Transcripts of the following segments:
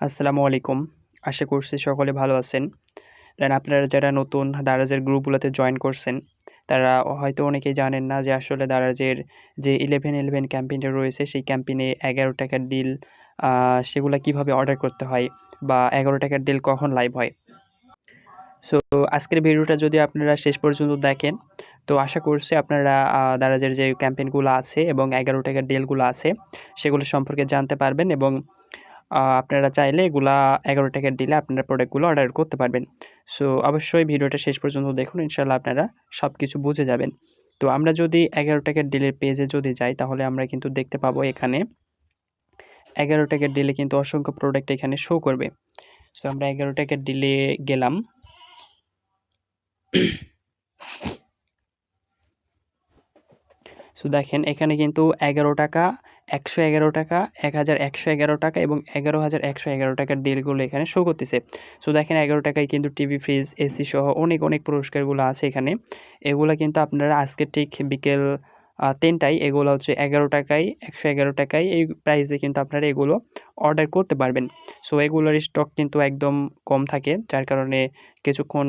আসসালামু আলাইকুম। আশা করছি সকলে ভালো আছেন। দেন আপনারা যারা নতুন দারাজের গ্রুপগুলোতে জয়েন করছেন, তারা হয়তো অনেকেই জানেন না যে আসলে দারাজের যে ইলেভেন ইলেভেন ক্যাম্পেইনটা রয়েছে, সেই ক্যাম্পেইনে এগারো টাকার ডিল সেগুলো কীভাবে অর্ডার করতে হয় বা এগারো টাকার ডিল কখন লাইভ হয়। সো আজকের ভিডিওটা যদি আপনারা শেষ পর্যন্ত দেখেন, তো আশা করছি আপনারা দারাজের যে ক্যাম্পেইনগুলো আছে এবং এগারো টাকার ডিলগুলো আছে, সেগুলো সম্পর্কে জানতে পারবেন এবং আপনারা চাইলে এগুলা এগারো টাকার দিলে আপনারা প্রোডাক্টগুলো অর্ডার করতে পারবেন। সো অবশ্যই ভিডিওটা শেষ পর্যন্ত দেখুন ইনশাল্লাহ আপনারা সব কিছু বুঝে যাবেন। তো আমরা যদি এগারো টাকার ডিলের পেজে যদি যাই, তাহলে আমরা কিন্তু দেখতে পাবো এখানে এগারো টাকার ডিলে কিন্তু অসংখ্য প্রোডাক্ট এখানে শো করবে। সো আমরা এগারো টাকার ডিলে গেলাম। সো দেখেন এখানে কিন্তু এগারো টাকা একশো এগারো টাকা, এক হাজার একশো এগারো টাকা এবং এগারো হাজার একশো এগারো টাকার ডিলগুলো এখানে শো করতেছে। সো দেখেন এগারো টাকায় কিন্তু টিভি ফ্রিজ এসি সহ অনেক অনেক পুরস্কারগুলো আছে এখানে। এগুলো কিন্তু আপনারা আজকে ঠিক বিকেল তিনটায় এগুলো হচ্ছে এগারো টাকায়, একশো এগারো টাকায় এই প্রাইসে কিন্তু আপনারা এগুলো অর্ডার করতে পারবেন। সো এগুলোর স্টক কিন্তু একদম কম থাকে, যার কারণে কিছুক্ষণ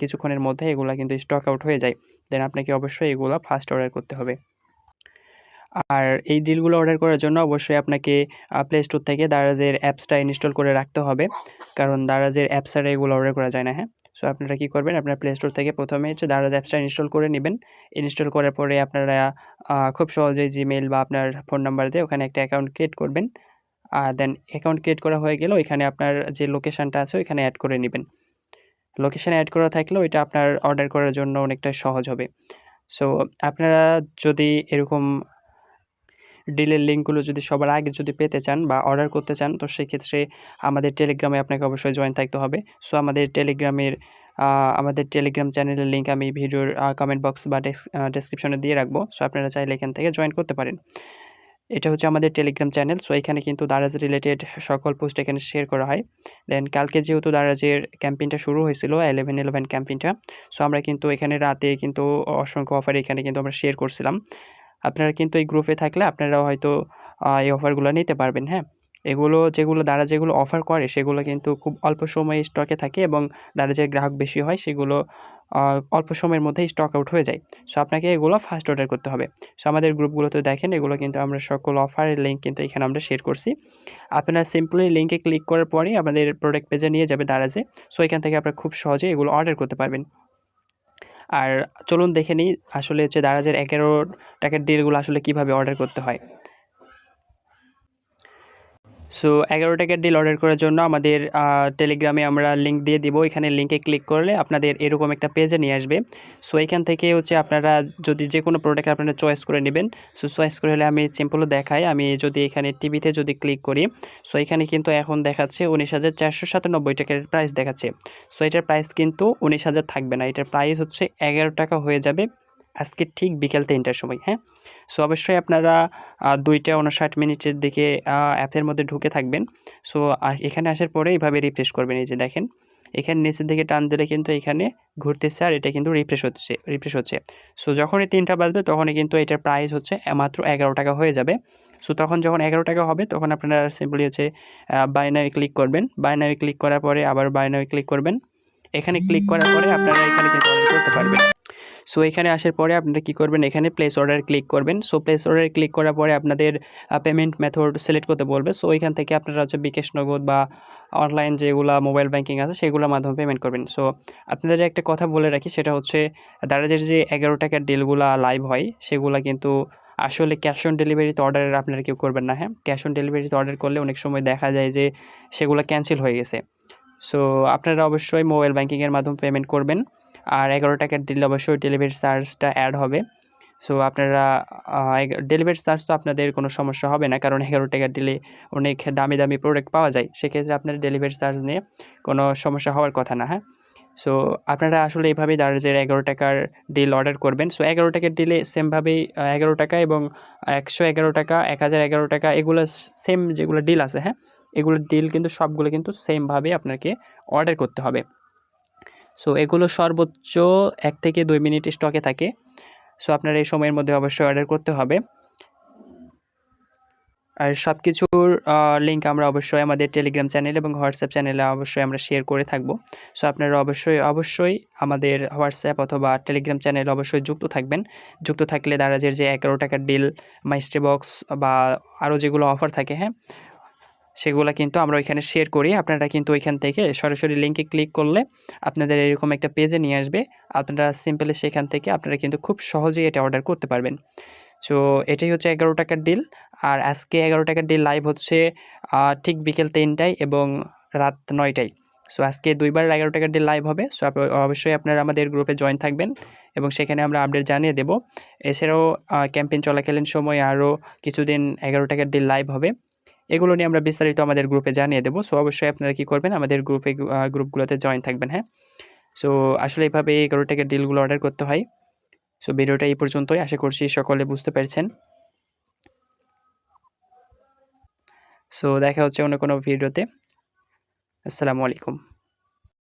কিছুক্ষণের মধ্যে এগুলো কিন্তু স্টক আউট হয়ে যায়। দেন আপনাকে অবশ্যই এগুলো ফার্স্ট অর্ডার করতে হবে। আর এই ডিলগুলো অর্ডার করার জন্য অবশ্যই আপনাকে প্লে স্টোর থেকে দারাজের অ্যাপসটা ইনস্টল করে রাখতে হবে। কারণ দারাজের অ্যাপস ছাড়া এগুলো অর্ডার করা যায় না হ্যাঁ? সো আপনারা কী করবেন? আপনার প্লে স্টোর থেকে প্রথমে হচ্ছে দারাজ অ্যাপসটা ইনস্টল করে নেবেন। ইনস্টল করার পরে আপনারা খুব সহজেই জিমেল বা আপনার ফোন নাম্বার দিয়ে ওখানে একটা অ্যাকাউন্ট ক্রিয়েট করবেন। আর দেন অ্যাকাউন্ট ক্রিয়েট করা হয়ে গেলে ওইখানে আপনার যে লোকেশানটা আছে ওইখানে অ্যাড করে নেবেন। লোকেশান অ্যাড করা থাকলে ওইটা আপনার অর্ডার করার জন্য অনেকটা সহজ হবে। সো আপনারা যদি এরকম ডিলের লিঙ্কগুলো যদি সবার আগে যদি পেতে চান বা অর্ডার করতে চান, তো সেক্ষেত্রে আমাদের টেলিগ্রামে আপনাকে অবশ্যই জয়েন থাকতে হবে। সো আমাদের টেলিগ্রামের আমাদের টেলিগ্রাম চ্যানেলের লিঙ্ক আমি ভিডিওর কমেন্ট বক্স বা ডেসক্রিপশনে দিয়ে রাখব। সো আপনারা চাইলে এখান থেকে জয়েন করতে পারেন। এটা হচ্ছে আমাদের টেলিগ্রাম চ্যানেল সো এখানে কিন্তু দারাজ রিলেটেড সকল পোস্ট এখানে শেয়ার করা হয়। দেন কালকে যেহেতু দারাজের ক্যাম্পেইনটা শুরু হয়েছিল এলেভেন ইলেভেন ক্যাম্পেইনটা সো আমরা কিন্তু এখানে রাতে কিন্তু অসংখ্য অফার এখানে কিন্তু আমরা শেয়ার করছিলাম। আপনারা কিন্তু এই গ্রুপে থাকলে আপনারাও হয়তো এই অফারগুলো নিতে পারবেন হ্যাঁ? এগুলো যেগুলো, দ্বারা যেগুলো অফার করে সেগুলো কিন্তু খুব অল্প সময়ে স্টকে থাকে এবং দ্বারা যে গ্রাহক বেশি হয় সেগুলো অল্প সময়ের মধ্যেই স্টক আউট হয়ে যায়। সো আপনাকে এগুলো ফার্স্ট অর্ডার করতে হবে। সো আমাদের গ্রুপগুলোতে দেখেন, এগুলো কিন্তু আমরা সকল অফারের লিঙ্ক কিন্তু এখানে আমরা শেয়ার করছি। আপনারা সিম্পলি লিঙ্কে ক্লিক করার পরেই আমাদের প্রোডাক্ট পেজে নিয়ে যাবে দারাজে সো এখান থেকে আপনারা খুব সহজে এগুলো অর্ডার করতে পারবেন। আর চলুন দেখে নিই আসলে হচ্ছে দারাজের এগারো টাকার ডিলগুলো আসলে কীভাবে অর্ডার করতে হয়। সো এগারো টাকার ডিল অর্ডার করার জন্য আমাদের টেলিগ্রামে আমরা লিঙ্ক দিয়ে দিব। এখানে লিঙ্কে ক্লিক করলে আপনাদের এরকম একটা পেজে নিয়ে আসবে। সো এখান থেকে হচ্ছে আপনারা যদি যে কোনো প্রোডাক্ট আপনারা চয়েস করে নেবেন। সো চয়েস করে হলে আমি সিম্পলও দেখাই। আমি যদি এখানে টিভিতে যদি ক্লিক করি সো এখানে কিন্তু এখন দেখাচ্ছে উনিশ হাজার চারশো সাতানব্বই টাকার প্রাইস দেখাচ্ছে। সো এটার প্রাইস কিন্তু উনিশ হাজার থাকবে না। এটার প্রাইস হচ্ছে এগারো টাকা হয়ে যাবে। আজকে ঠিক বিকেল তিনটার সময় হ্যাঁ? সো অবশ্যই আপনারা দুইটা উনষাট মিনিটের দিকে অ্যাপের মধ্যে ঢুকে থাকবেন। সো এখানে আসার পরে এইভাবে রিফ্রেশ করবেন, এই যে দেখেন। এখানে নিচের দিকে টান দিলে কিন্তু এখানে ঘুরতেছে আর এটা কিন্তু রিফ্রেশ হচ্ছে রিফ্রেশ হচ্ছে। সো যখনই তিনটা বাজবে তখনই কিন্তু এটার প্রাইস হচ্ছে মাত্র এগারো টাকা হয়ে যাবে। সো তখন যখন এগারো টাকা হবে তখন আপনারা সিম্পলি হচ্ছে বাইনায় ক্লিক করবেন। বাইনায় ক্লিক করার পরে আবার বাইনায় ক্লিক করবেন। এখানে ক্লিক করার পরে আপনারা এখানে কিন্তু করতে পারবেন। সো এখানে আসার পরে আপনারা কী করবেন? এখানে প্লেস অর্ডার ক্লিক করবেন। সো প্লেস অর্ডার ক্লিক করার পরে আপনাদের পেমেন্ট মেথড সিলেক্ট করতে বলবে। সো এখান থেকে আপনারা হচ্ছে বিকাশ নগদ বা অনলাইন যেগুলো মোবাইল ব্যাঙ্কিং আছে, সেগুলোর মাধ্যমে পেমেন্ট করবেন। সো আপনাদের একটা কথা বলে রাখি, সেটা হচ্ছে দারাজের যে এগারো টাকার ডিলগুলো লাইভ হয়, সেগুলো কিন্তু আসলে ক্যাশ অন ডেলিভারিতে অর্ডার আপনারা কেউ করবেন না হ্যাঁ? ক্যাশ অন ডেলিভারিতে অর্ডার করলে অনেক সময় দেখা যায় যে সেগুলো ক্যান্সেল হয়ে গেছে। সো আপনারা অবশ্যই মোবাইল ব্যাঙ্কিংয়ের মাধ্যমে পেমেন্ট করবেন। আর এগারো টাকার দিলে অবশ্যই ডেলিভারি চার্জটা অ্যাড হবে। সো আপনারা ডেলিভারি চার্জ তো আপনাদের কোনো সমস্যা হবে না, কারণ এগারো টাকার দিলে অনেক দামি দামি প্রোডাক্ট পাওয়া যায়। সেক্ষেত্রে আপনার ডেলিভারি চার্জ নিয়ে কোনো সমস্যা হওয়ার কথা না হ্যাঁ? সো আপনারা আসলে এইভাবেই দারাজের এগারো টাকার ডিল অর্ডার করবেন। সো এগারো টাকার ডিলে সেমভাবেই এগারো টাকা এবং একশো এগারো টাকা, এক হাজার এগারো টাকা এগুলো সেম যেগুলো ডিল আছে হ্যাঁ? এগুলোর ডিল কিন্তু সবগুলো কিন্তু সেমভাবে আপনাকে অর্ডার করতে হবে। সো এগুলো সর্বোচ্চ এক থেকে দুই মিনিট স্টকে থাকে। সো আপনার এই সময়ের মধ্যে অবশ্যই অর্ডার করতে হবে। আর সব কিছুর লিঙ্ক আমরা অবশ্যই আমাদের টেলিগ্রাম চ্যানেল এবং হোয়াটসঅ্যাপ চ্যানেলে অবশ্যই আমরা শেয়ার করে থাকব। সো আপনারা অবশ্যই অবশ্যই আমাদের হোয়াটসঅ্যাপ অথবা টেলিগ্রাম চ্যানেল অবশ্যই যুক্ত থাকবেন। যুক্ত থাকলে দারাজের যে এগারো টাকার ডিল মাইস্ট্রি বক্স বা আরও যেগুলো অফার থাকে হ্যাঁ? সেগুলো কিন্তু আমরা ওইখানে শেয়ার করি। আপনারা কিন্তু ওইখান থেকে সরাসরি লিঙ্কে ক্লিক করলে আপনাদের এরকম একটা পেজে নিয়ে আসবে। আপনারা সিম্পলি সেখান থেকে আপনারা কিন্তু খুব সহজেই এটা অর্ডার করতে পারবেন। সো এটাই হচ্ছে এগারো টাকার ডিল আর আজকে এগারো টাকার ডিল লাইভ হচ্ছে ঠিক বিকেল তিনটায় এবং রাত নয়টায়। সো আজকে দুইবার এগারো টাকার ডিল লাইভ হবে। সো অবশ্যই আপনারা আমাদের গ্রুপে জয়েন থাকবেন এবং সেখানে আমরা আপডেট জানিয়ে দেব। এছাড়াও ক্যাম্পেইন চলাকালীন সময়ে আরও কিছুদিন এগারো টাকার ডিল লাইভ হবে। এগুলো নিয়ে আমরা বিস্তারিত আমাদের গ্রুপে জানিয়ে দেবো। সো অবশ্যই আপনারা কী করবেন? আমাদের গ্রুপে গ্রুপগুলোতে জয়েন থাকবেন হ্যাঁ? সো আসলে এইভাবে এগারো টাকার ডিলগুলো অর্ডার করতে হয়। সো ভিডিওটা এই পর্যন্তই। আশা করছি সকলে বুঝতে পেরেছেন। সো দেখা হচ্ছে অন্য কোনো ভিডিওতে। আসসালামু আলাইকুম।